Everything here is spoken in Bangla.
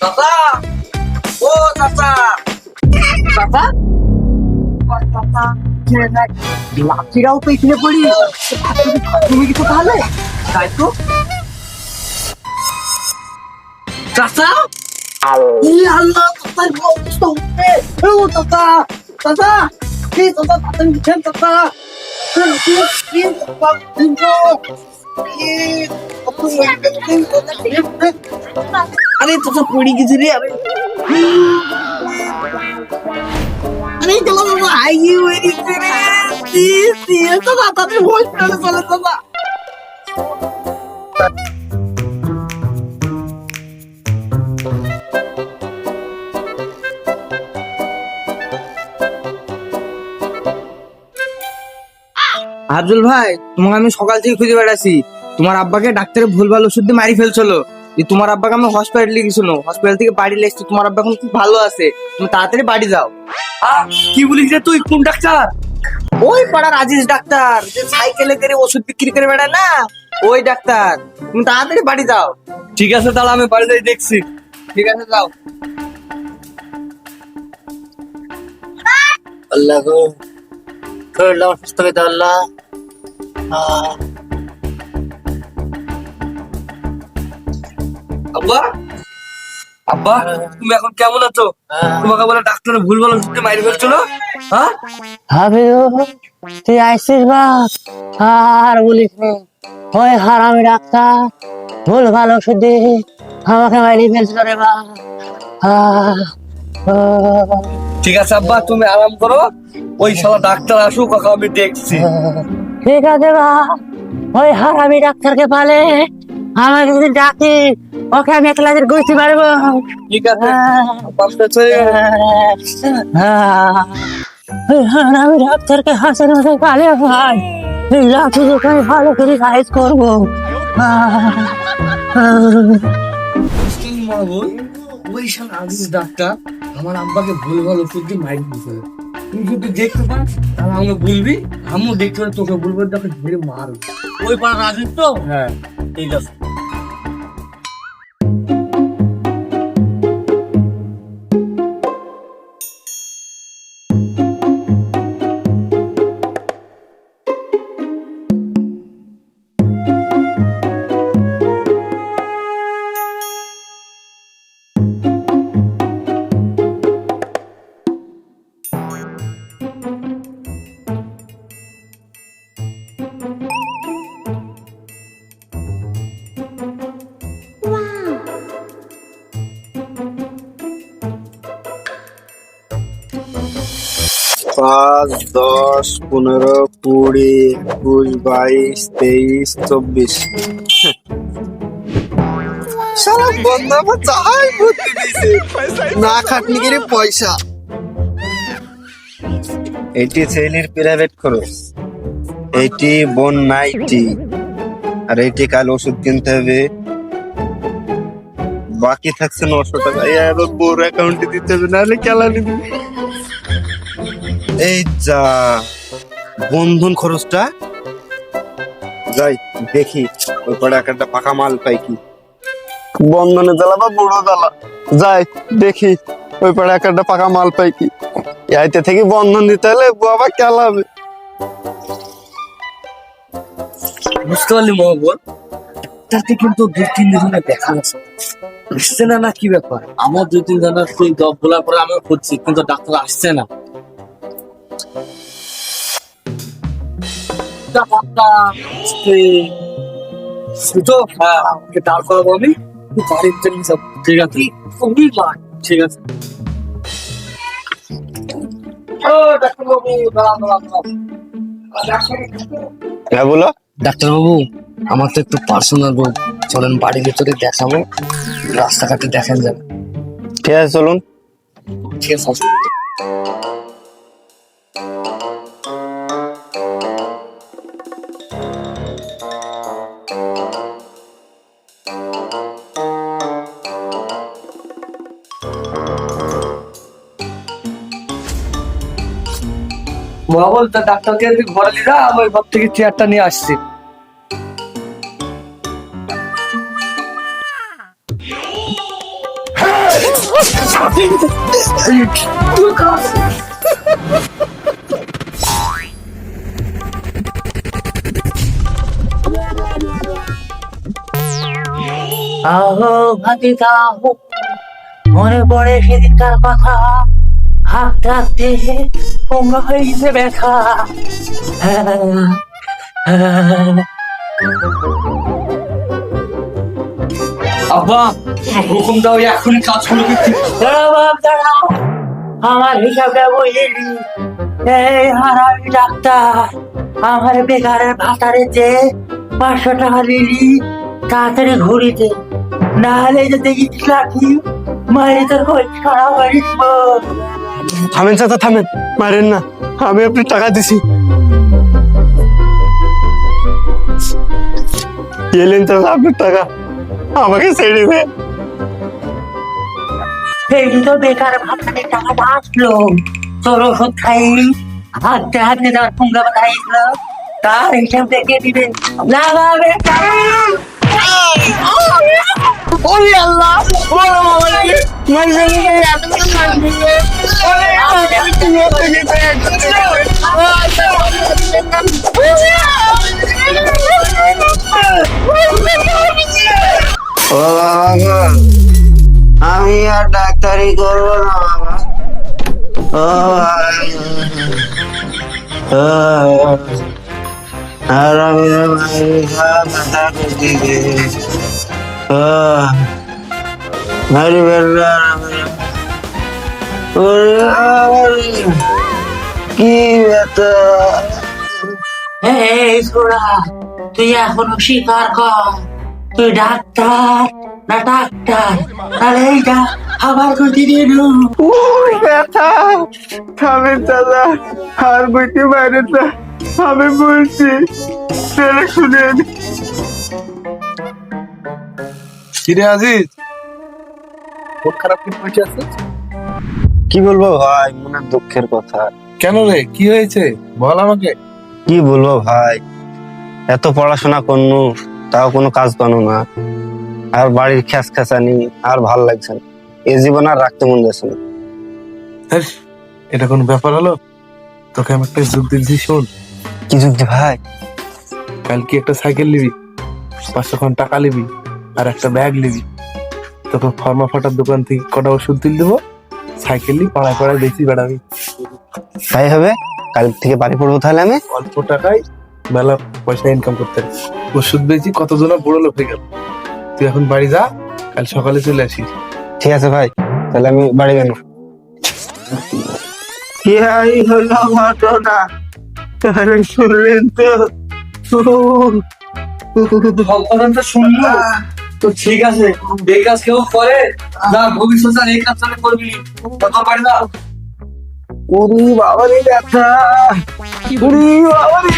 চাচা ও চাচা চাচা চাচা লাঠিরাও এখানে পড়ি তুমি কিছু তাহলে তাই তো? চাচা? ই আল্লাহ চাচা অবস্থা হচ্ছে ও চাচা চাচা কি চাচা চাচা দিচ্ছেন চাচা। আরে চাচা পড়ে গেছে রে আরে। আরে চলো গেছে রে। প্লিজ প্লিজ চাচা তাদের হসপিটালে চলে চাচা। আব্দুল ভাই, তোমাকে আমি সকাল থেকে খুঁজে বেড়াচ্ছি। তোমার আব্বাকে ডাক্তারে ভুলভাল ওষুধ দিয়ে মারি ফেলছিল। যে তোমার আব্বাকে আমি হসপিটালে গেছিল। হসপিটাল থেকে বাড়ি লেগেছি তোমার আব্বা এখন খুব ভালো আছে। তুমি তাড়াতাড়ি বাড়ি যাও। কি বলিস রে তুই? কোন ডাক্তার? ওই পাড়ার আজিজ ডাক্তার, যে সাইকেলে করে ওষুধ বিক্রি করে বেড়ায় না? ওই ডাক্তার। তুমি তাড়াতাড়ি বাড়ি যাও। ঠিক আছে, তাহলে আমি বাড়ি যাই, দেখছি। ঠিক আছে, যাও। আল্লাহ গো। করলাম অসুস্থ হয়ে আল্লাহ। আব্বা? আব্বা তুমি এখন কেমন আছো? তোমাকে বলে ডাক্তার ভুল ভালো ওষুধ দিয়ে ফেলছিল হ্যাঁ? তুই আইসিস বা? আর বলিস নে। ওই হারামি ডাক্তার ভুল ভালো শুধু আমাকে ফেলছিল রে ঠিক আছে আব্বা তুমি আরাম করো। ওই শালা ডাক্তার আসুক ওকে আমি দেখছি। ঠিক আছে বা ওই হারামি ডাক্তারকে পালে আমাকে যদি ডাকি ওকে আমি একলা দিন গুছতে পারব। ঠিক আছে। আহ, ওই হারামি ডাক্তারকে হাসের মধ্যে পালে ভাই। এই লাঠি আমি ভালো করে সাইজ করব। ওই শালা আজিজ ডাক্তার আমার আব্বাকে ভুল ভালো ওষুধ দিয়ে মারি দিয়েছিল তুই যদি দেখতে পাস তাহলে আমাকে বলবি। আমিও দেখতে পারি তোকে বলব তোকে ঘিরে মার ওই পাড়া রাজনীতি তো হ্যাঁ। ঠিক আছে পাঁচ, দশ, পনেরো, কুড়ি, একুশ, বাইশ, তেইশ, চব্বিশ। সারা বন্ধ আমার দিয়েছে। না খাটনি করে পয়সা। এটি ছেলের প্রাইভেট খরচ এটি বোন নাইটি আর এটি কাল ওষুধ কিনতে হবে। বাকি থাকছে নশো টাকা। এই, আবার বোর অ্যাকাউন্টে দিতে হবে, নাহলে কেলানি দিবে। এই যা বন্ধন খরচটা। যাই দেখি ওই পরে একটা পাকা মাল পাই কি। বন্ধনে জ্বালা বা বুড়ো জ্বালা? যাই দেখি ওই পরে একটা পাকা মাল পাই কি। আইতে থেকে বন্ধন দিতে হলে বাবা কেলাবে বুঝতে পারলি মহবল ডাক্তারকে কিন্তু দুই তিন দিন দেখা গেছে আসছে না না কি ব্যাপার? আমার দুই তিন দিন তুই দপ বলার পরে আমিও খুঁজছি কিন্তু ডাক্তার আসছে না। সুতো হ্যাঁ দাঁড় করাবো আমি বাড়ির জন্য সব ঠিক আছে ঠিক হ্যাঁ বলো। ডাক্তারবাবু আমার তো একটু পার্সোনাল রোগ। চলেন বাড়ির ভেতরে দেখাবো। রাস্তাঘাটে দেখেন যাবে ঠিক আছে চলুন। ঠিক আছে। বাবল তা ডাক্তারকে ঘরে নিয়ে ঘর থেকে চেয়ারটা নিয়ে আসছি। আহো ভাতিকা মনে পড়ে সেদিনকার কথা। হাতে হয়েছে ব্যথা। আব্বা হুকুম দাও এখনই কাজ শুরু করছি দাঁড়াও আমার হিসাবটা বুঝলি এই হারামি ডাক্তার আমার বেকারের ভাতারে যে পাঁচশো টাকা নিলি তাড়াতাড়ি ঘুরিতে নাহলে যে দেখিস লাঠি মারি তোর খোঁজ খারাপ থামেন চাচা থামেন। মারেন না। আমি আপনি টাকা দিছি। এলেন চাচা আপনার টাকা। আমাকে ছেড়ে দেন এই তো বেকার ভাতারে টাকাটা আসলো। তোর ওষুধ খাই হাতে হাতে দেওয়ার পুঙ্গা বাতাইছিল তার হিসাব দেখে দিবে ওরে আল্লাহ বাবা গো, আমি আর ডাক্তারি করব না বাবা। ও আর আমি কি ব্যথা এই ছোড়া তুই এখনও স্বীকার কর। তুই ডাক্তার না ডাক্তার? তাহলে এইটা আবার করতে দিয়ে দু। ব্যথা থামেন চাচা আর বইতে বাইরে আমি বলছি শুনেন। কিরে আজিজ? মন খারাপ কি বসে আছে কি বলব ভাই দুঃখের কথা। কেন রে? কি হয়েছে? বল আমাকে। কি বলব ভাই এত পড়াশোনা করনু তাও কোনো কাজ পানো না। আর বাড়ির খ্যাস খ্যাসানি আর ভালো লাগছে না। এ জীবন আর রাখতে মন যাচ্ছে না। এটা কোনো ব্যাপার হলো? তোকে আমি একটা যুগ দিচ্ছি শোন। কি যুক্তি ভাই? কালকে একটা সাইকেল নিবি পাঁচশো টাকা নিবি। আর একটা ব্যাগ নিবি। তোকে ফার্মা ফাটার দোকান থেকে কটা ওষুধ দিল দেবো সাইকেল নিয়ে পাড়ায় পাড়ায় বেশি বেড়াবি। তাই হবে? কাল থেকে বাড়ি পড়ব তাহলে আমি? অল্প টাকায় মেলা পয়সা ইনকাম করতে ওষুধ বেশি কতজন বড় লোক হয়ে গেল। তুই এখন বাড়ি যা কাল সকালে চলে আসিস। ঠিক আছে ভাই তাহলে আমি বাড়ি গেল কি হাই হলো ঘটনা। তাহলে শুনলেন তো? শুনলো? তো ঠিক আছে এই কাজ কেউ করে? না ভবিষ্যতে এই কাজ তাহলে করবি কত পারি না উরি বাবারি ব্যথা। উরি বাবারি